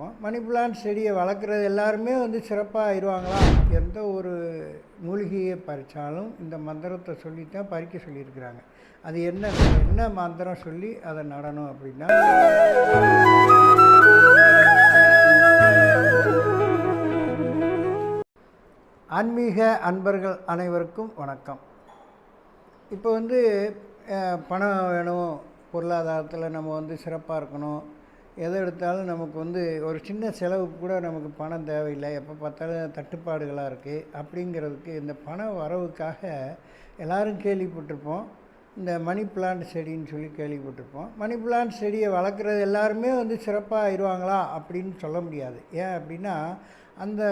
இருக்கும். Money plant செடியை வளர்க்குறது எல்லாருமே வந்து சிறப்பாக ஆயிடுவாங்களா எந்த ஒரு மூலிகையை பறித்தாலும் இந்த மந்திரத்தை சொல்லித்தான் பறிக்க சொல்லியிருக்கிறாங்க. அது என்ன என்ன மந்திரம் சொல்லி அதை நடணும் அப்படின்னா ஆன்மீக அன்பர்கள் அனைவருக்கும் வணக்கம். இப்போ வந்து பணம் வேணும் பொருளாதாரத்தில் நம்ம வந்து சிறப்பாக இருக்கணும் எதை எடுத்தாலும் நமக்கு வந்து ஒரு சின்ன செலவுக்கு கூட நமக்கு பணம் தேவையில்லை. எப்போ பார்த்தாலும் தட்டுப்பாடுகளாக இருக்குது அப்படிங்கிறதுக்கு இந்த பண வரவுக்காக எல்லாரும் கேள்விப்பட்டிருப்போம். இந்த மணி பிளான்ட் செடின்னு சொல்லி கேள்விப்பட்டிருப்போம். மணி பிளான்ட் செடியை வளர்க்குறது எல்லாருமே வந்து சிறப்பாக ஆயிடுவாங்களா அப்படின்னு சொல்ல முடியாது. ஏன் அப்படின்னா அந்த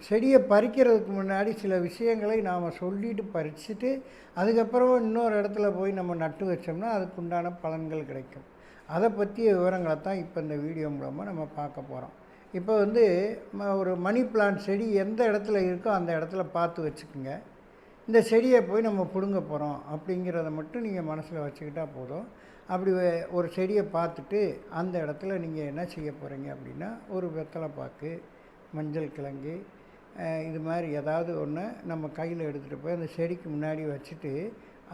செடியை பறிக்கிறதுக்கு முன்னாடி சில விஷயங்களை நாம் சொல்லிட்டு பறிச்சுட்டு அதுக்கப்புறம் இன்னொரு இடத்துல போய் நம்ம நட்டு வச்சோம்னா அதுக்குண்டான பலன்கள் கிடைக்கும். அதை பற்றிய விவரங்களை தான் இப்போ இந்த வீடியோ மூலமாக நம்ம பார்க்க போகிறோம். இப்போ வந்து ம- ஒரு மணி பிளான்ட் செடி எந்த இடத்துல இருக்கோ அந்த இடத்துல பார்த்து வச்சுக்கோங்க. இந்த செடியை போய் நம்ம பிடுங்க போகிறோம் அப்படிங்கிறத மட்டும் நீங்கள் மனசில் வச்சுக்கிட்டா போதும். அப்படி ஒரு செடியை பார்த்துட்டு அந்த இடத்துல நீங்கள் என்ன செய்ய போகிறீங்க அப்படின்னா ஒரு வெத்தலை பாக்கு மஞ்சள் கிழங்கு இது மாதிரி ஏதாவது ஒன்று நம்ம கையில் எடுத்துகிட்டு போய் அந்த செடிக்கு முன்னாடி வச்சுட்டு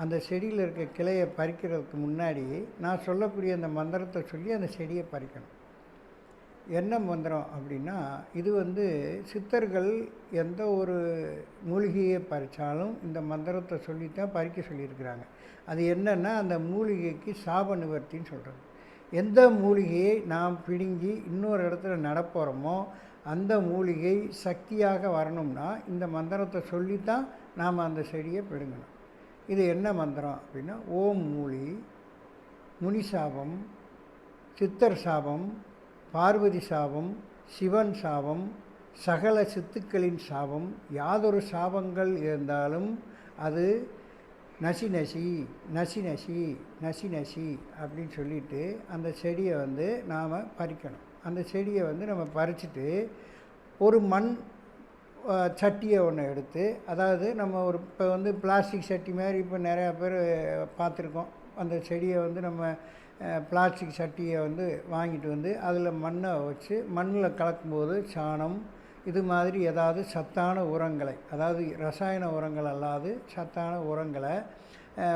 அந்த செடியில் இருக்க கிளையை பறிக்கிறதுக்கு முன்னாடி நான் சொல்லக்கூடிய அந்த மந்திரத்தை சொல்லி அந்த செடியை பறிக்கணும். என்ன மந்திரம் அப்படின்னா இது வந்து சித்தர்கள் எந்த ஒரு மூலிகையை பறித்தாலும் இந்த மந்திரத்தை சொல்லித்தான் பறிக்க சொல்லியிருக்கிறாங்க. அது என்னென்னா அந்த மூலிகைக்கு சாப நிவர்த்தின்னு சொல்கிறது எந்த மூலிகையை நாம் பிடுங்கி இன்னொரு இடத்துல நடப்போகிறோமோ அந்த மூலிகை சக்தியாக வரணும்னா இந்த மந்திரத்தை சொல்லித்தான் நாம் அந்த செடியை பிடுங்கணும். இது என்ன மந்திரம் அப்படின்னா ஓம் மூலி முனி சாபம் சித்தர் சாபம் பார்வதி சாபம் சிவன் சாபம் சகல சித்துக்களின் சாபம் யாதொரு சாபங்கள் இருந்தாலும் அது நசி நசி நசி நசி நசி நசி அப்படின்னு சொல்லிட்டு அந்த செடியை வந்து நாம் பறிக்கணும். அந்த செடியை வந்து நம்ம பறிச்சுட்டு ஒரு மண் சட்டியை ஒன்று எடுத்து அதாவது நம்ம ஒரு இப்போ வந்து பிளாஸ்டிக் சட்டி மாதிரி இப்போ நிறையா பேர் பார்த்துருக்கோம். அந்த செடியை வந்து நம்ம பிளாஸ்டிக் சட்டியை வந்து வாங்கிட்டு வந்து அதில் மண்ணை வச்சு மண்ணில் கலக்கும்போது சாணம் இது மாதிரி ஏதாவது சத்தான உரங்களை அதாவது ரசாயன உரங்கள் அல்லாது சத்தான உரங்களை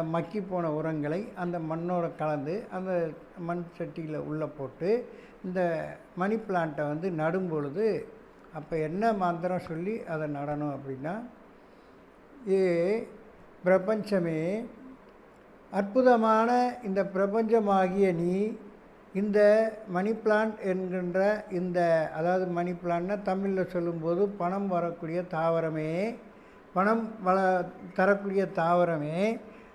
மக்கி போன உரங்களை அந்த மண்ணோட கலந்து அந்த மண் சட்டியில் உள்ளே போட்டு இந்த மணி பிளான்ட்டை வந்து நடும் பொழுது அப்போ என்ன மந்திரம் சொல்லி அதை நடனம் அப்படின்னா ஏ பிரபஞ்சமே அற்புதமான இந்த பிரபஞ்சமாகிய நீ இந்த மணி பிளான்ட் என்கின்ற இந்த அதாவது மணி பிளான்ட்னா தமிழில் சொல்லும்போது பணம் வரக்கூடிய தாவரமே பணம் வள தரக்கூடிய தாவரமே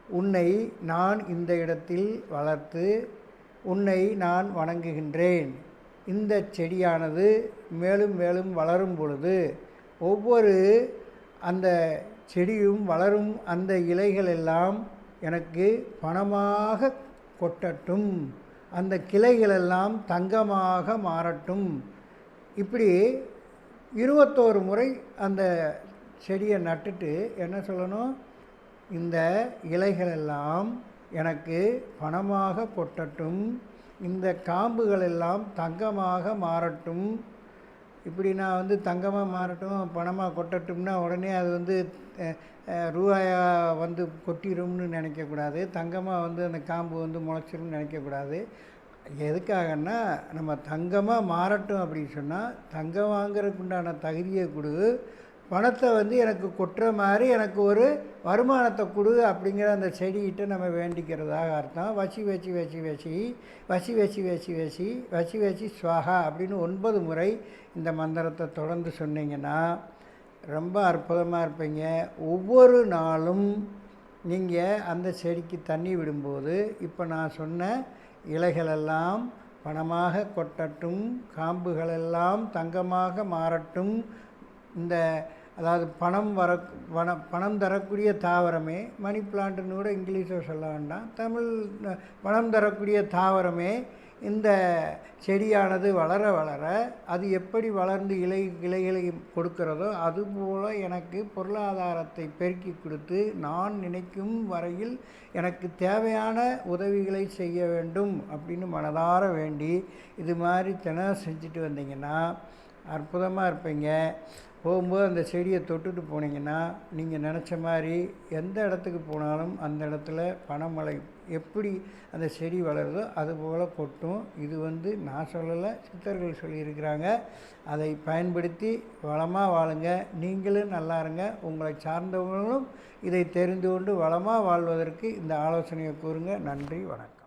உன்னை நான் இந்த இடத்தில் வளர்த்து உன்னை நான் வணங்குகின்றேன். இந்த செடியானது மேலும் மேலும் வளரும் பொழுது ஒவ்வொரு அந்த செடியும் வளரும் அந்த இலைகள் எல்லாம் எனக்கு பணமாக கொட்டட்டும். அந்த கிளைகளெல்லாம் தங்கமாக மாறட்டும். இப்படி இருபத்தோரு முறை அந்த செடியை நட்டுட்டு என்ன சொல்லணும்? இந்த இலைகளெல்லாம் எனக்கு பணமாக கொட்டட்டும். இந்த காம்புகள் எல்லாம் தங்கமாக மாறட்டும். இப்படி நான் வந்து தங்கமாக மாறட்டும் பணமாக கொட்டட்டும்னா உடனே அது வந்து ரூபாயாக ரூபாயா வந்து கொட்டிடும்னு நினைக்கக்கூடாது. தங்கமாக வந்து அந்த காம்பு வந்து முளைச்சிரும்னு நினைக்கக்கூடாது. எதுக்காகன்னா நம்ம தங்கமாக மாறட்டும் அப்படின்னு சொன்னால் தங்கம் வாங்குறதுக்குண்டான தகுதியை கொடு. பணத்தை வந்து எனக்கு கொட்டுற மாதிரி எனக்கு ஒரு வருமானத்தை கொடு அப்படிங்கிற அந்த செடிகிட்ட நம்ம வேண்டிக்கிறதாக அர்த்தம் வசி வச்சு வச்சு வச்சு வசி வச்சு வச்சு வச்சு வசி வச்சு ஸ்வாகா அப்படின்னு ஒன்பது முறை இந்த மந்திரத்தை தொடர்ந்து சொன்னீங்கன்னா ரொம்ப அற்புதமாக இருப்பீங்க ஒவ்வொரு நாளும் நீங்கள் அந்த செடிக்கு தண்ணி விடும்போது இப்போ நான் சொன்ன இலைகளெல்லாம் பணமாக கொட்டட்டும் காம்புகளெல்லாம் தங்கமாக மாறட்டும் இந்த அதாவது பணம் வர பணம் பணம் தரக்கூடிய தாவரமே மணி பிளான்ட்டுன்னு கூட இங்கிலீஷில் சொல்ல வேண்டாம் தமிழ் பணம் தரக்கூடிய தாவரமே இந்த செடியானது வளர வளர அது எப்படி வளர்ந்து இலை இலைகளை கொடுக்கிறதோ அதுபோல் எனக்கு பொருளாதாரத்தை பெருக்கி கொடுத்து நான் நினைக்கும் வரையில் எனக்கு தேவையான உதவிகளை செய்ய வேண்டும் அப்படின்னு மனதார வேண்டி இது மாதிரி தினம் செஞ்சுட்டு வந்தீங்கன்னா அற்புதமாக இருப்பீங்க. போகும்போது அந்த செடியை தொட்டுட்டு போனீங்கன்னா நீங்கள் நினச்ச மாதிரி எந்த இடத்துக்கு போனாலும் அந்த இடத்துல பனைமலை எப்படி அந்த செடி வளருதோ அதுபோல் கொட்டும். இது வந்து நான் சொல்லலை சித்தர்கள் சொல்லியிருக்கிறாங்க. அதை பயன்படுத்தி வளமாக வாழுங்க. நீங்களும் நல்லா இருங்க. உங்களை சார்ந்தவங்களும் இதை தெரிந்து கொண்டு வளமாக வாழ்வதற்கு இந்த ஆலோசனையை கூறுங்க. நன்றி வணக்கம்.